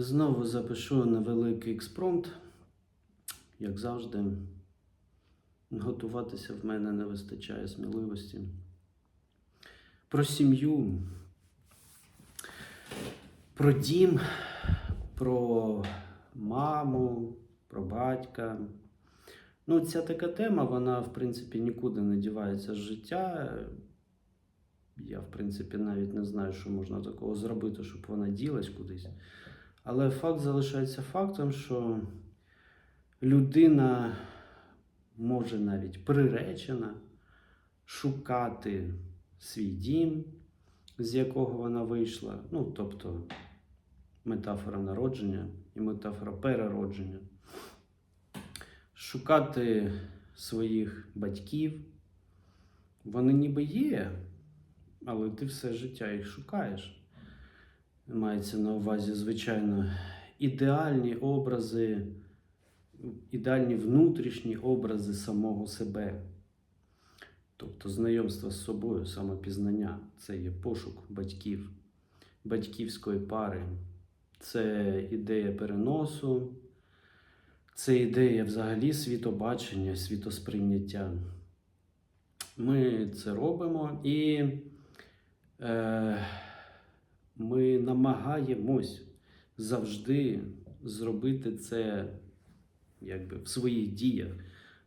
Знову запишу невеликий експромт. Як завжди, готуватися в мене не вистачає сміливості. Про сім'ю, про дім, про маму, про батька. Ну, ця така тема, вона, в принципі, нікуди не дівається з життя. Я, в принципі, навіть не знаю, що можна такого зробити, щоб вона ділась кудись. Але факт залишається фактом, що людина може навіть приречена шукати свій дім, з якого вона вийшла. Ну, тобто метафора народження і метафора переродження. Шукати своїх батьків. Вони ніби є, але ти все життя їх шукаєш. Мається на увазі, звичайно, ідеальні образи, ідеальні внутрішні образи самого себе. Тобто знайомство з собою, самопізнання це є пошук батьків, батьківської пари, це ідея переносу, це ідея взагалі світобачення, світосприйняття. Ми це робимо і. Е, ми намагаємось завжди зробити це якби, в своїх діях.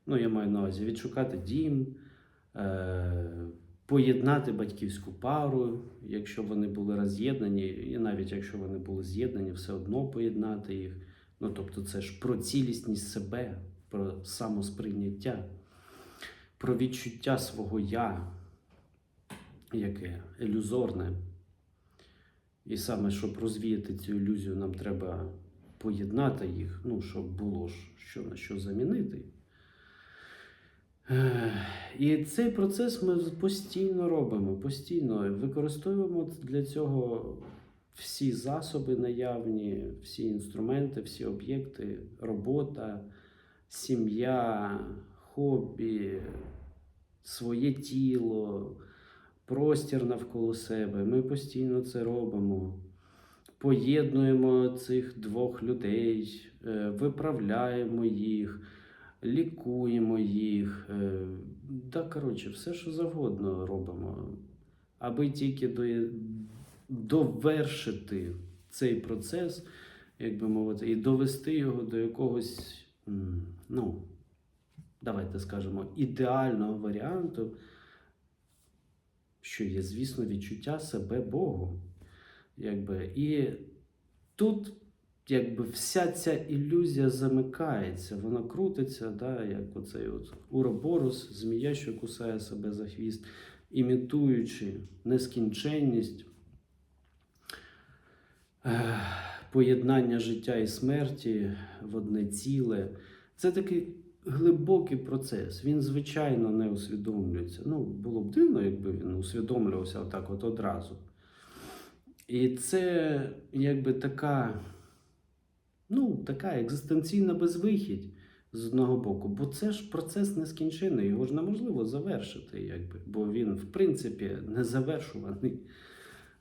Ну, я маю на увазі відшукати дім, е- поєднати батьківську пару, якщо вони були роз'єднані, і навіть якщо вони були з'єднані, все одно поєднати їх. Ну, тобто, це ж про цілісність себе, про самосприйняття, про відчуття свого я, яке ілюзорне. І саме, щоб розвіяти цю ілюзію, нам треба поєднати їх, ну, щоб було що на що замінити. І цей процес ми постійно робимо, постійно використовуємо для цього всі засоби наявні, всі інструменти, всі об'єкти, робота, сім'я, хобі, своє тіло простір навколо себе. Ми постійно це робимо. Поєднуємо цих двох людей, е, виправляємо їх, лікуємо їх. е, Да, коротше, все, що завгодно робимо, аби тільки до, довершити цей процес, як би мовити, і довести його до якогось, ну, давайте скажемо, ідеального варіанту що є, звісно, відчуття себе Богу. Якби. І тут якби, вся ця ілюзія замикається, вона крутиться, да, як оцей от уроборос, змія, що кусає себе за хвіст, імітуючи нескінченність, поєднання життя і смерті в одне ціле. Це такий глибокий процес. Він, звичайно, не усвідомлюється. Ну, було б дивно, якби він усвідомлювався отак от одразу. І це якби така, ну, така екзистенційна безвихідь з одного боку, бо це ж процес нескінчений, його ж неможливо завершити, якби, бо він, в принципі, не завершуваний.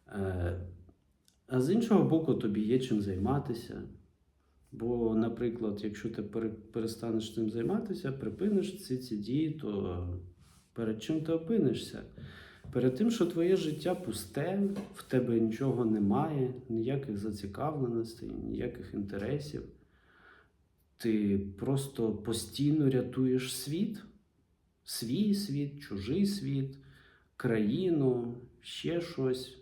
Е, А з іншого боку, тобі є чим займатися. Бо, наприклад, якщо ти перестанеш цим займатися, припиниш ці, ці дії, то перед чим ти опинишся? Перед тим, що твоє життя пусте, в тебе нічого немає, ніяких зацікавленостей, ніяких інтересів. Ти просто постійно рятуєш світ, свій світ, чужий світ, країну, ще щось.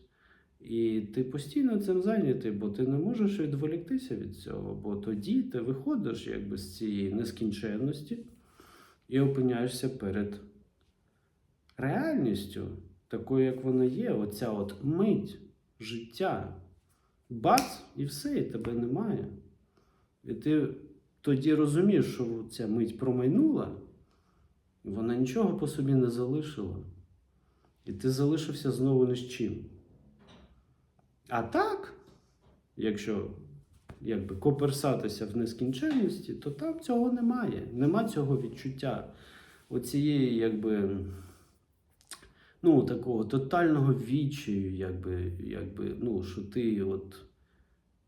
І ти постійно цим зайнятий, бо ти не можеш відволіктися від цього, бо тоді ти виходиш якби з цієї нескінченності і опиняєшся перед реальністю, такою, як вона є, оця от мить життя. Бац, і все, і тебе немає. І ти тоді розумієш, що ця мить промайнула, вона нічого по собі не залишила. І ти залишився знову ні з чим. А так, якщо якби коперсатися в нескінченності, то там цього немає. Нема цього відчуття оцієї, якби, ну, такого тотального відчаю, якби, якби, ну, що ти от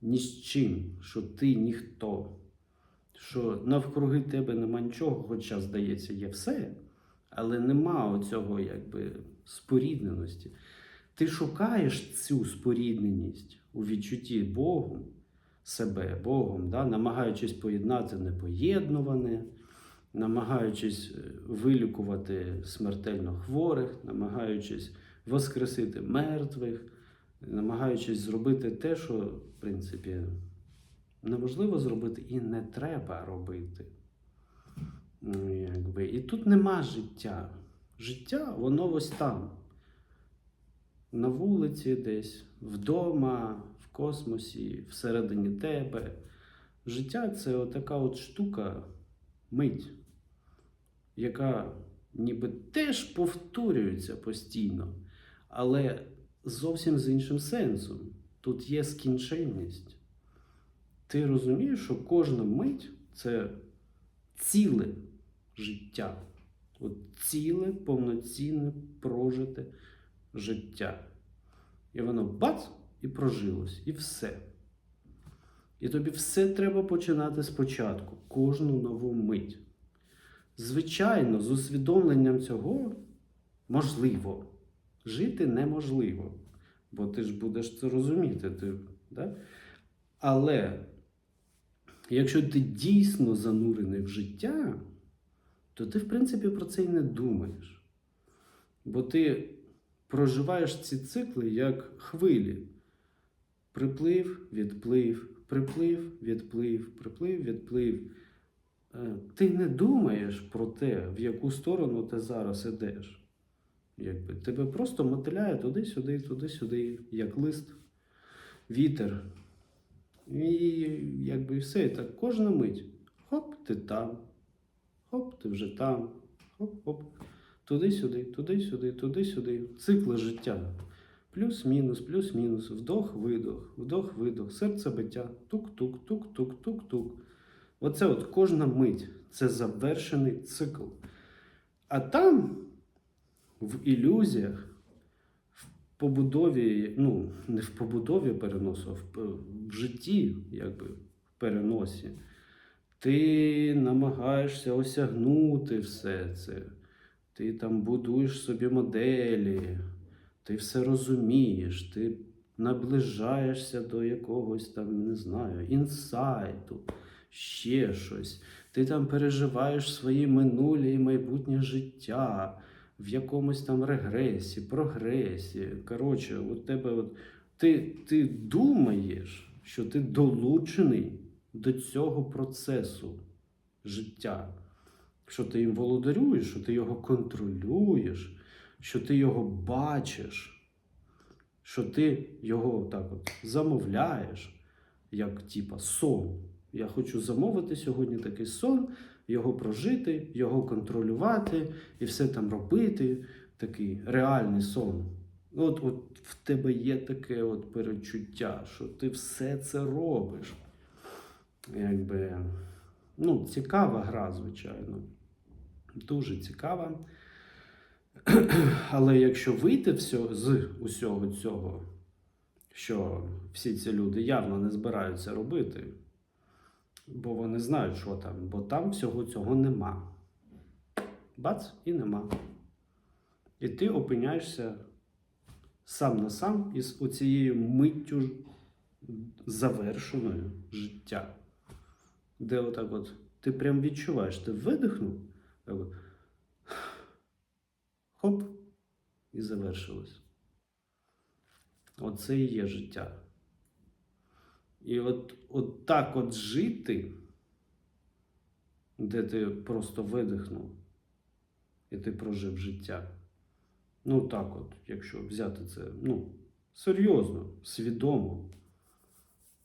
ні з чим, що ти ніхто, що навкруги тебе нема нічого, хоча, здається, є все, але нема оцього якби спорідненості. Ти шукаєш цю спорідненість у відчутті Богом, себе Богом, да? намагаючись поєднати непоєднуване, намагаючись е, вилікувати смертельно хворих, намагаючись воскресити мертвих, намагаючись зробити те, що, в принципі, неможливо зробити і не треба робити. Ну, якби. І тут нема життя. Життя, воно ось там. На вулиці десь, вдома, в космосі, всередині тебе. Життя це отака от штука, мить, яка ніби теж повторюється постійно, але зовсім з іншим сенсом. Тут є скінченність. Ти розумієш, що кожна мить це ціле життя. От ціле, повноцінне прожите життя. І воно бац і прожилось, і все. І тобі все треба починати спочатку, кожну нову мить. Звичайно, з усвідомленням цього можливо. Жити неможливо, бо ти ж будеш це розуміти. Ти, да? Але якщо ти дійсно занурений в життя, то ти, в принципі, про це й не думаєш. Бо ти проживаєш ці цикли як хвилі. Приплив, відплив, приплив, відплив, приплив, відплив. Е, Ти не думаєш про те, в яку сторону ти зараз ідеш. Якби. Тебе просто мотиляє туди-сюди, туди-сюди, як лист, вітер. І якби все. І так кожна мить. Хоп, ти там. Хоп, ти вже там. Хоп-хоп. Туди-сюди, туди-сюди, туди-сюди. Цикли життя. Плюс-мінус, плюс-мінус, вдох-видох, вдох-видох, серцебиття, тук-тук, тук-тук, тук-тук. Оце от кожна мить це завершений цикл. А там, в ілюзіях, в побудові, ну, не в побудові переносу, а в, п- в житті, якби, в переносі, ти намагаєшся осягнути все це. Ти там будуєш собі моделі, ти все розумієш, ти наближаєшся до якогось там, не знаю, інсайту, ще щось. Ти там переживаєш свої минулі і майбутнє життя в якомусь там регресі, прогресі. Коротше, у тебе от, ти, ти думаєш, що ти долучений до цього процесу життя, що ти їм володарюєш, що ти його контролюєш, що ти його бачиш, що ти його так от замовляєш, як типа сон. Я хочу замовити сьогодні такий сон, його прожити, його контролювати і все там робити. Такий реальний сон. От, от в тебе є таке от перечуття, що ти все це робиш. Якби, ну, цікава гра, звичайно. Дуже цікава. Але якщо вийти всього, з усього цього, що всі ці люди явно не збираються робити, бо вони знають, що там, бо там всього цього нема. Бац, і нема. І ти опиняєшся сам на сам із оцією миттю завершеною життя. Де отак от ти прям відчуваєш, ти видихнув, хоп, і завершилось. Оце і є життя. І от, от так от жити, де ти просто видихнув, і ти прожив життя. Ну так от, якщо взяти це, ну, серйозно, свідомо.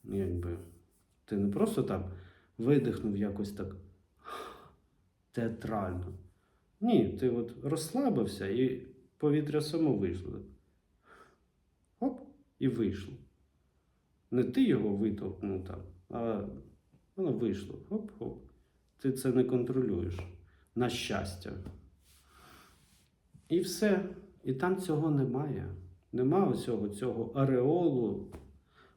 Якби ти не просто там видихнув якось так театрально. Ні, ти от розслабився і повітря само вийшло. Хоп, і вийшло. Не ти його витовкнув там, а воно вийшло. Хоп-хоп. Ти це не контролюєш. На щастя. І все. І там цього немає. Нема усього цього ареолу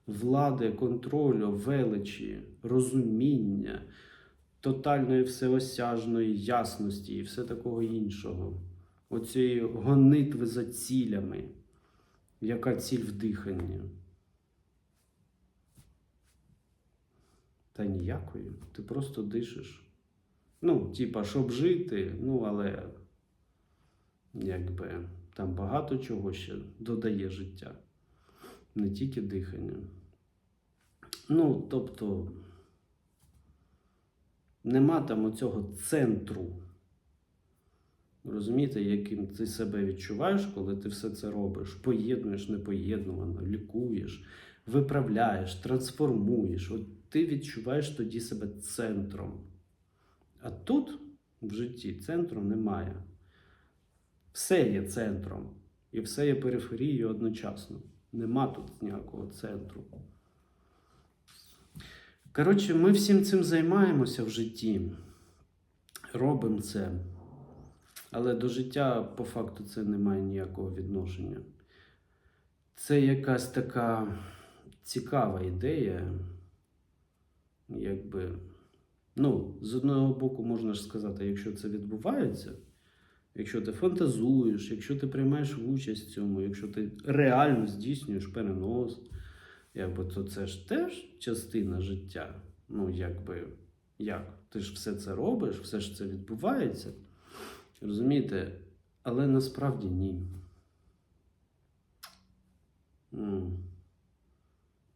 влади, контролю, величі, розуміння, тотальної всеосяжної ясності і все такого іншого. Оцієї гонитви за цілями. Яка ціль в диханні? Та ніякої. Ти просто дишиш. Ну, типа, щоб жити, ну, але якби там багато чого ще додає життя. Не тільки дихання. Ну, тобто, нема там оцього центру. Розумієте, яким ти себе відчуваєш, коли ти все це робиш, поєднуєш непоєднувано, лікуєш, виправляєш, трансформуєш. От ти відчуваєш тоді себе центром. А тут в житті центру немає. Все є центром, і все є периферією одночасно. Нема тут ніякого центру. Коротше, ми всім цим займаємося в житті, робимо це. Але до життя по факту це не має ніякого відношення. Це якась така цікава ідея, якби. Ну, з одного боку, можна ж сказати, якщо це відбувається, якщо ти фантазуєш, якщо ти приймаєш участь в цьому, якщо ти реально здійснюєш перенос, якби, то це ж теж частина життя. Ну, якби, як? Ти ж все це робиш, все ж це відбувається. Розумієте? Але насправді ні.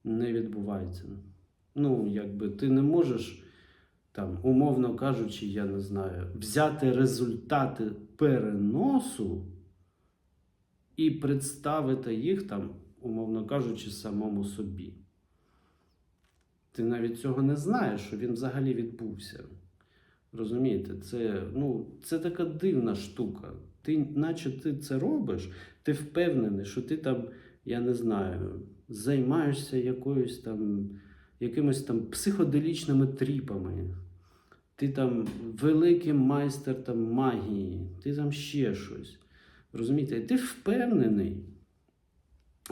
Не відбувається. Ну, якби ти не можеш, там, умовно кажучи, я не знаю, взяти результати переносу і представити їх там, умовно кажучи, самому собі. Ти навіть цього не знаєш, що він взагалі відбувся. Розумієте, це, ну, це така дивна штука. Ти, наче ти це робиш, ти впевнений, що ти там, я не знаю, займаєшся якоюсь там, якимось там психоделічними тріпами. Ти там великий майстер там, магії, ти там ще щось. Розумієте, ти впевнений,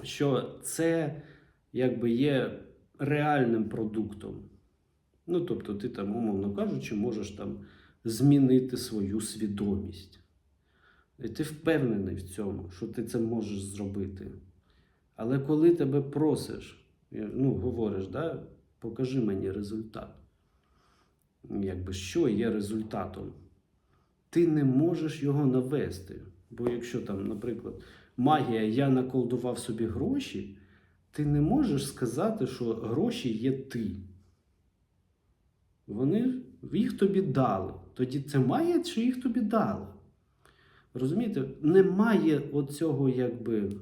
що це якби є реальним продуктом. Ну, тобто, ти там, умовно кажучи, можеш там змінити свою свідомість. І ти впевнений в цьому, що ти це можеш зробити. Але коли тебе просиш, ну, говориш, да, покажи мені результат. Якби що є результатом? Ти не можеш його навести. Бо якщо там, наприклад, магія, я наколдував собі гроші, ти не можеш сказати, що гроші є ти. Вони їх тобі дали. Тоді це має, чи їх тобі дали? Розумієте, немає оцього, якби,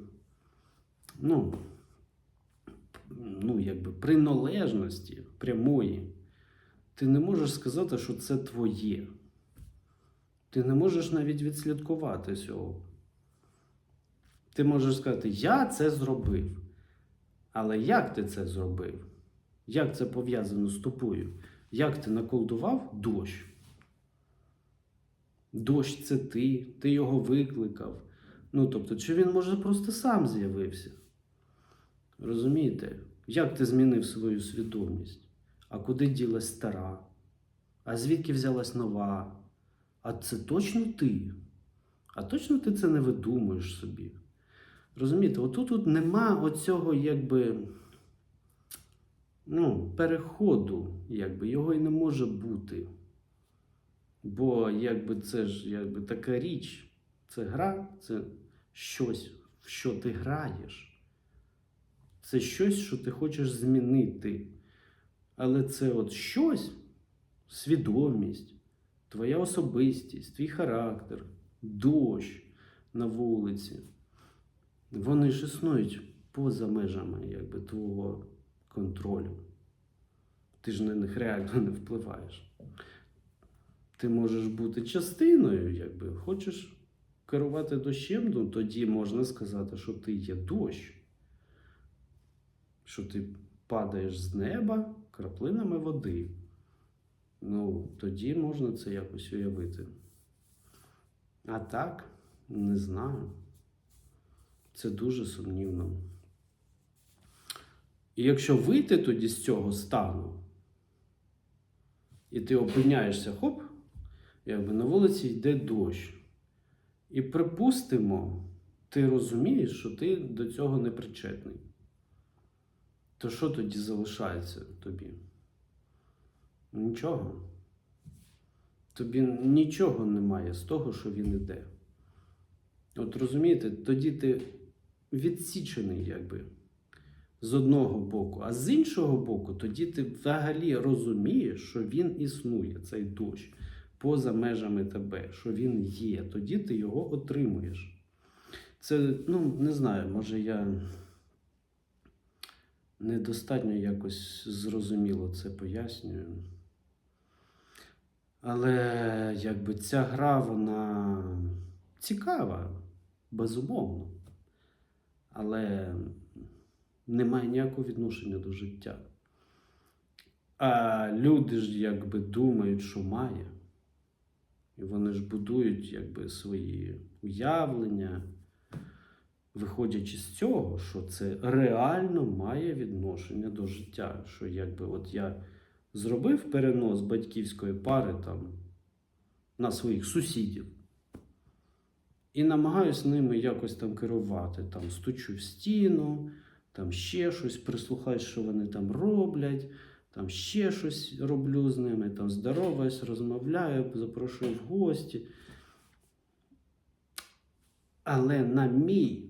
ну, ну, якби приналежності прямої. Ти не можеш сказати, що це твоє. Ти не можеш навіть відслідкувати цього. Ти можеш сказати, я це зробив. Але як ти це зробив? Як це пов'язано з тобою? Як ти наколдував дощ? Дощ це ти, ти його викликав. Ну, тобто, чи він може просто сам з'явився? Розумієте? Як ти змінив свою свідомість? А куди ділась стара? А звідки взялась нова? А це точно ти? А точно ти це не видумуєш собі? Розумієте, отут тут нема оцього, якби ну, переходу, якби, його і не може бути. Бо якби це ж якби така річ, це гра, це щось, в що ти граєш. Це щось, що ти хочеш змінити. Але це от щось, свідомість, твоя особистість, твій характер, дощ на вулиці. Вони ж існують поза межами якби, твого контролю. Ти ж на них реально не впливаєш. Ти можеш бути частиною, якби хочеш керувати дощем, ну тоді можна сказати, що ти є дощ, що ти падаєш з неба краплинами води. Ну, тоді можна це якось уявити. А так, не знаю. Це дуже сумнівно. І якщо вийти тоді з цього стану, і ти опиняєшся, хоп, якби на вулиці йде дощ. І припустимо, ти розумієш, що ти до цього не причетний. То що тоді залишається тобі? Нічого. Тобі нічого немає з того, що він іде. От розумієте, тоді ти відсічений, якби, з одного боку, а з іншого боку, тоді ти взагалі розумієш, що він існує, цей дощ, поза межами тебе, що він є, тоді ти його отримуєш. Це, ну, не знаю, може я недостатньо якось зрозуміло це пояснюю. Але якби ця гра, вона цікава, безумовно. Але не має ніякого відношення до життя. А люди ж якби думають, що має. І вони ж будують якби свої уявлення, виходячи з цього, що це реально має відношення до життя. Що якби от я зробив перенос батьківської пари там на своїх сусідів і намагаюсь ними якось там керувати. Там стучу в стіну, там ще щось, прислухаюсь, що вони там роблять, там ще щось роблю з ними, там здороваюсь, розмовляю, запрошую в гості. Але на мій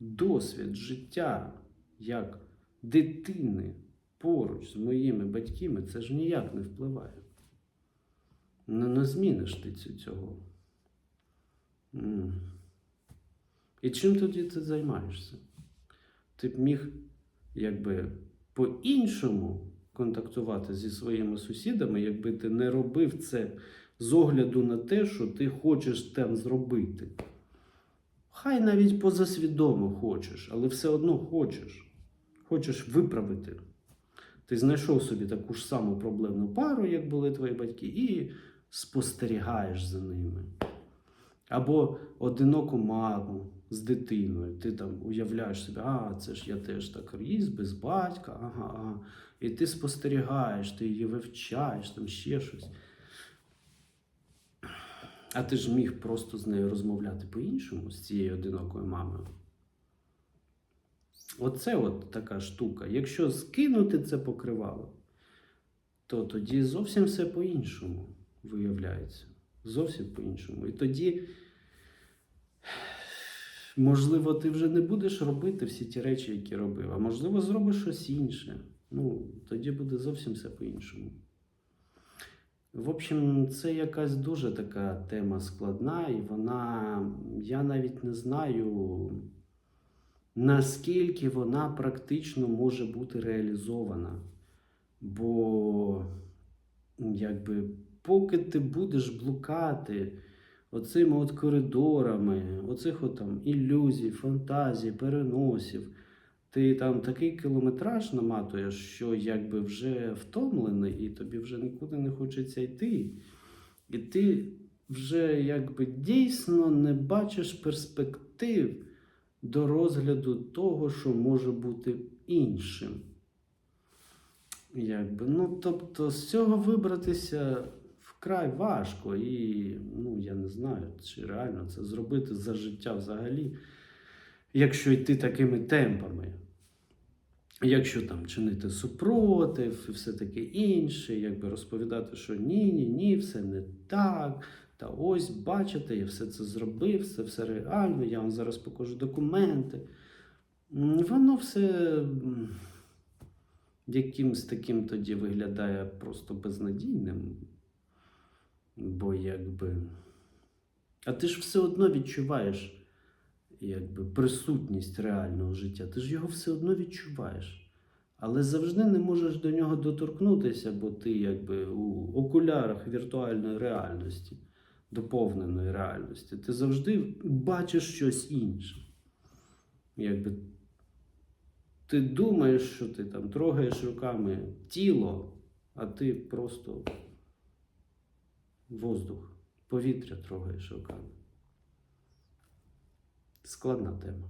досвід життя як дитини поруч з моїми батьками, це ж ніяк не впливає. Не, не зміниш ти цього. І чим тоді ти займаєшся? Ти б міг якби по-іншому контактувати зі своїми сусідами, якби ти не робив це з огляду на те, що ти хочеш там зробити. Хай навіть позасвідомо хочеш, але все одно хочеш. Хочеш виправити. Ти знайшов собі таку ж саму проблемну пару, як були твої батьки, і спостерігаєш за ними. Або одиноку маму з дитиною. Ти там уявляєш собі, а це ж я теж так ріс без батька, ага, ага. І ти спостерігаєш, ти її вивчаєш, там ще щось. А ти ж міг просто з нею розмовляти по-іншому, з цією одинокою мамою. Оце от така штука. Якщо скинути це покривало, то тоді зовсім все по-іншому виявляється. Зовсім по-іншому. І тоді, можливо, ти вже не будеш робити всі ті речі, які робив, а можливо, зробиш щось інше. Ну, тоді буде зовсім все по-іншому. В общем, це якась дуже така тема складна, і вона, я навіть не знаю, наскільки вона практично може бути реалізована. Бо, якби, поки ти будеш блукати оцими от коридорами, оцих от там ілюзій, фантазій, переносів, ти там такий кілометраж наматуєш, що якби вже втомлений, і тобі вже нікуди не хочеться йти. І ти вже якби дійсно не бачиш перспектив до розгляду того, що може бути іншим. Якби, ну, тобто, з цього вибратися вкрай важко, і ну, я не знаю, чи реально це зробити за життя взагалі, якщо йти такими темпами. Якщо там чинити супротив і все таке інше, якби розповідати, що ні, ні, ні, все не так. Та ось, бачите, я все це зробив, це все реально, я вам зараз покажу документи. Воно все м, якимсь таким тоді виглядає просто безнадійним. Бо якби. А ти ж все одно відчуваєш якби, присутність реального життя. Ти ж його все одно відчуваєш. Але завжди не можеш до нього доторкнутися, бо ти якби у окулярах віртуальної реальності, доповненої реальності. Ти завжди бачиш щось інше. Якби ти думаєш, що ти там трогаєш руками тіло, а ти просто воздух, повітря трогаєш руками. Складна тема.